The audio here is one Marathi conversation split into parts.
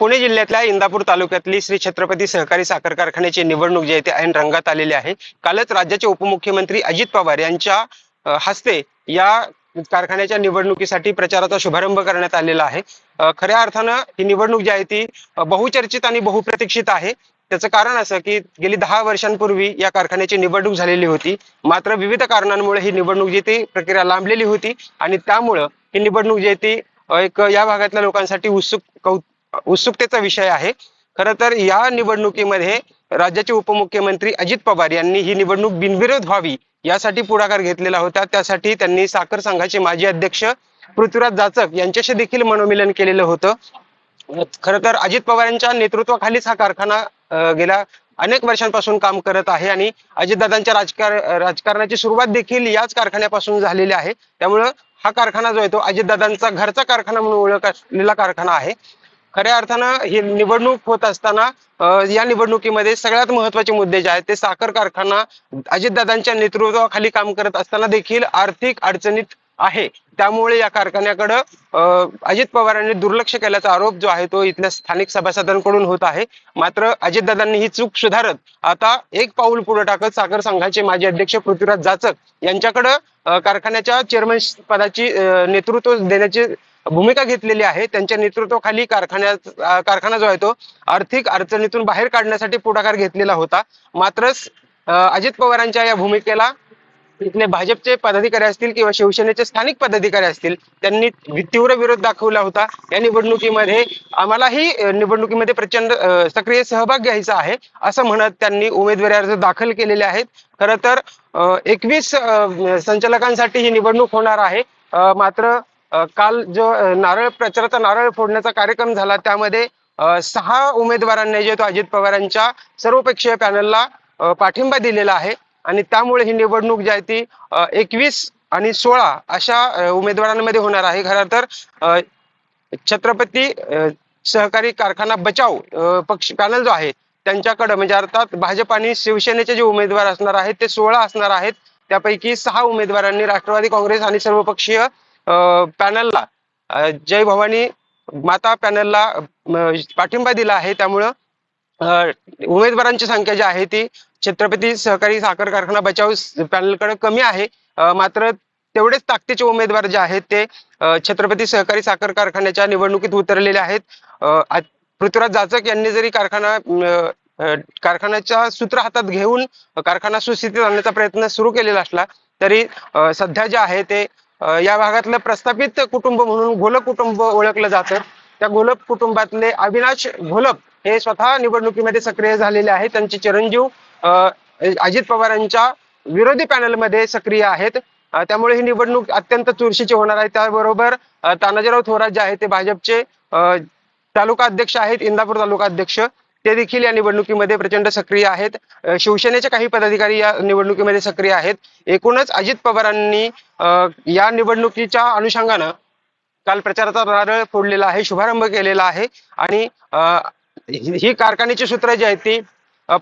पुणे जिल्ह्यातल्या इंदापूर तालुक्यातली श्री छत्रपती सहकारी साखर कारखान्याची निवडणूक जी आहे ती ऐन रंगात आलेली आहे. कालच राज्याचे उपमुख्यमंत्री अजित पवार यांच्या हस्ते या कारखान्याच्या निवडणुकीसाठी प्रचाराचा शुभारंभ करण्यात आलेला आहे. खऱ्या अर्थानं ही निवडणूक जी आहे ती बहुचर्चित आणि बहुप्रतीक्षित आहे. त्याचं कारण असं की गेली दहा वर्षांपूर्वी या कारखान्याची निवडणूक झालेली होती. मात्र विविध कारणांमुळे ही निवडणूक जी ती प्रक्रिया लांबलेली होती आणि त्यामुळं ही निवडणूक जी आहे ती एक या भागातल्या लोकांसाठी उत्सुक कौ उत्सुकतेचा विषय आहे. खरं तर या निवडणुकीमध्ये राज्याचे उपमुख्यमंत्री अजित पवार यांनी ही निवडणूक बिनविरोध व्हावी यासाठी पुढाकार घेतलेला होता. त्यासाठी त्यांनी साखर संघाचे माजी अध्यक्ष पृथ्वीराज जाचक यांच्याशी देखील मनोमिलन केलेलं होतं. खरं तर अजित पवार यांच्या नेतृत्वाखालीच हा कारखाना गेला गेल्या अनेक वर्षांपासून काम करत आहे आणि अजितदादांच्या राजकार राजकारणाची सुरुवात देखील याच कारखान्यापासून झालेली आहे. त्यामुळं हा कारखाना जो आहे तो अजितदादांचा घरचा कारखाना म्हणून ओळखलेला कारखाना आहे. खऱ्या अर्थानं ही निवडणूक होत असताना या निवडणुकीमध्ये सगळ्यात महत्त्वाचे मुद्दे जे आहेत ते साखर कारखाना अजितदादांच्या नेतृत्वाखाली काम करत असताना देखील आर्थिक अडचणीत आहे. त्यामुळे या कारखान्याकडं अं, अजित पवारांनी दुर्लक्ष केल्याचा आरोप जो आहे तो इथल्या स्थानिक सभासदांकडून होत आहे. मात्र अजितदादांनी ही चूक सुधारत आता एक पाऊल पुढे टाकत साखर संघाचे माजी अध्यक्ष पृथ्वीराज जाचक यांच्याकडं कारखान्याच्या चेअरमन पदाची नेतृत्व देण्याची भूमिका घेतलेली आहे. त्यांच्या नेतृत्वाखाली कारखान्यात कारखाना जो आहे तो आर्थिक अडचणीतून बाहेर काढण्यासाठी पुढाकार घेतलेला होता. मात्र अजित पवारांच्या या भूमिकेला इथले भाजपचे पदाधिकारी असतील किंवा शिवसेनेचे स्थानिक पदाधिकारी असतील त्यांनी तीव्र विरोध दाखवला होता. या निवडणुकीमध्ये आम्हालाही निवडणुकीमध्ये प्रचंड सक्रिय सहभाग घ्यायचा आहे असं म्हणत त्यांनी उमेदवारी अर्ज दाखल केलेले आहेत. खरं तर एकवीस संचालकांसाठी ही निवडणूक होणार आहे. मात्र काल जो नारळ प्रचाराचा नारळ फोडण्याचा कार्यक्रम झाला त्यामध्ये सहा उमेदवारांनी जे तो अजित पवारांच्या सर्वपक्षीय पॅनलला पाठिंबा दिलेला आहे. आणि त्यामुळे ही निवडणूक जी आहे ती एकवीस आणि सोळा अशा उमेदवारांमध्ये होणार आहे. खरं तर छत्रपती सहकारी कारखाना बचाव पक्ष पॅनल जो आहे त्यांच्याकडे म्हणजे अर्थात भाजप आणि शिवसेनेचे जे उमेदवार असणार आहेत ते सोळा असणार आहेत. त्यापैकी सहा उमेदवारांनी राष्ट्रवादी काँग्रेस आणि सर्वपक्षीय पॅनलला जय भवानी माता पॅनलला पाठिंबा दिला आहे. त्यामुळं उमेदवारांची संख्या जी आहे ती छत्रपती सहकारी साखर कारखाना बचाव पॅनलकडे कमी आहे. मात्र तेवढेच ताकदीचे उमेदवार जे आहेत ते छत्रपती सहकारी साखर कारखान्याच्या निवडणुकीत उतरलेले आहेत. पृथ्वीराज जाचक यांनी जरी कारखाना कारखान्याच्या सूत्र हातात घेऊन कारखाना सुस्थितीत आणण्याचा प्रयत्न सुरू केलेला असला तरी सध्या जे आहे ते या भागातलं प्रस्थापित कुटुंब म्हणून घोलप कुटुंब ओळखलं जातं. त्या घोलप कुटुंबातले अविनाश घोलप हे स्वतः निवडणुकीमध्ये सक्रिय झालेले आहेत. त्यांचे चिरंजीव अजित पवारांच्या विरोधी पॅनलमध्ये सक्रिय आहेत. त्यामुळे ही निवडणूक अत्यंत चुरशीची होणार आहे. त्याबरोबर तानाजीराव थोरात जे आहेत ते भाजपचे तालुका अध्यक्ष आहेत. इंदापूर तालुका अध्यक्ष. ते देखील या निवडणुकीमध्ये प्रचंड सक्रिय आहेत. शिवसेनेचे काही पदाधिकारी या निवडणुकीमध्ये सक्रिय आहेत. एकूणच अजित पवारांनी या निवडणुकीच्या अनुषंगानं काल प्रचाराचा नारळ फोडलेला आहे शुभारंभ केलेला आहे. आणि ही कारखान्याची सूत्र जी आहेत ती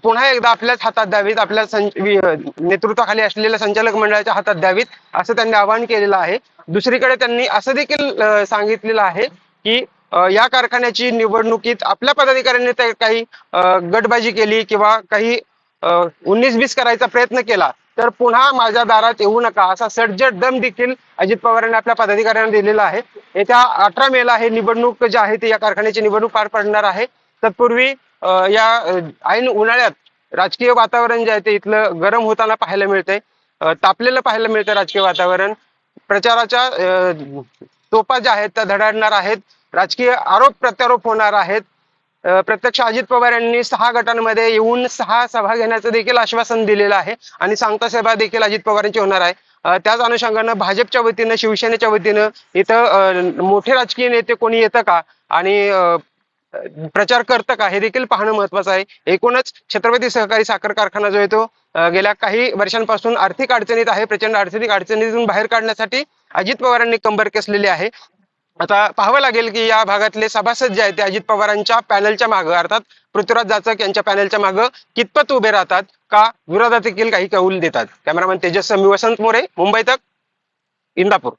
पुन्हा एकदा आपल्याच हातात द्यावीत आपल्या नेतृत्वाखाली असलेल्या संचालक मंडळाच्या हातात द्यावीत असं त्यांनी आवाहन केलेलं आहे. दुसरीकडे त्यांनी असं देखील सांगितलेलं आहे की या कारखान्याची निवडणुकीत आपल्या पदाधिकाऱ्यांनी काही गटबाजी केली किंवा काही उन्नीस बीस करायचा प्रयत्न केला तर पुन्हा माझ्या दारात येऊ नका असा सडजट दम देखील अजित पवारांनी आपल्या पदाधिकाऱ्यांना दिलेला आहे. येत्या अठरा मेला हे निवडणूक जी आहे ती या कारखान्याची निवडणूक पार पडणार आहे. तत्पूर्वी या ऐन उन्हाळ्यात राजकीय वातावरण जे आहे ते इथलं गरम होताना पाहायला मिळतंय तापलेलं पाहायला मिळतं राजकीय वातावरण. प्रचाराच्या तोपा ज्या आहेत त्या धडाडणार आहेत. राजकीय आरोप प्रत्यारोप होणार आहेत. प्रत्यक्ष अजित पवार यांनी सहा गटांमध्ये येऊन सहा सभा घेण्याचं देखील आश्वासन दिलेलं आहे आणि सांगता सभा देखील अजित पवारांची होणार आहे. त्याच अनुषंगानं भाजपच्या वतीनं शिवसेनेच्या वतीनं इथं मोठे राजकीय नेते कोणी येतं का? आणि प्रचार करतं का हे देखील पाहणं महत्वाचं आहे. एकूणच छत्रपती सहकारी साखर कारखाना जो आहे तो गेल्या काही वर्षांपासून आर्थिक अडचणीत आहे. प्रचंड आर्थिक अडचणीतून बाहेर काढण्यासाठी अजित पवारांनी कंबर कसलेली आहे. आता पाहावं लागेल की या भागातले सभासद जे आहेत ते अजित पवारांच्या पॅनलच्या मागं अर्थात पृथ्वीराज जाचक यांच्या पॅनलच्या मागं कितपत उभे राहतात का विरोधात देखील काही कौल देतात? कॅमेरामॅन तेजस्वी वसंत मोरे मुंबई तक इंदापूर.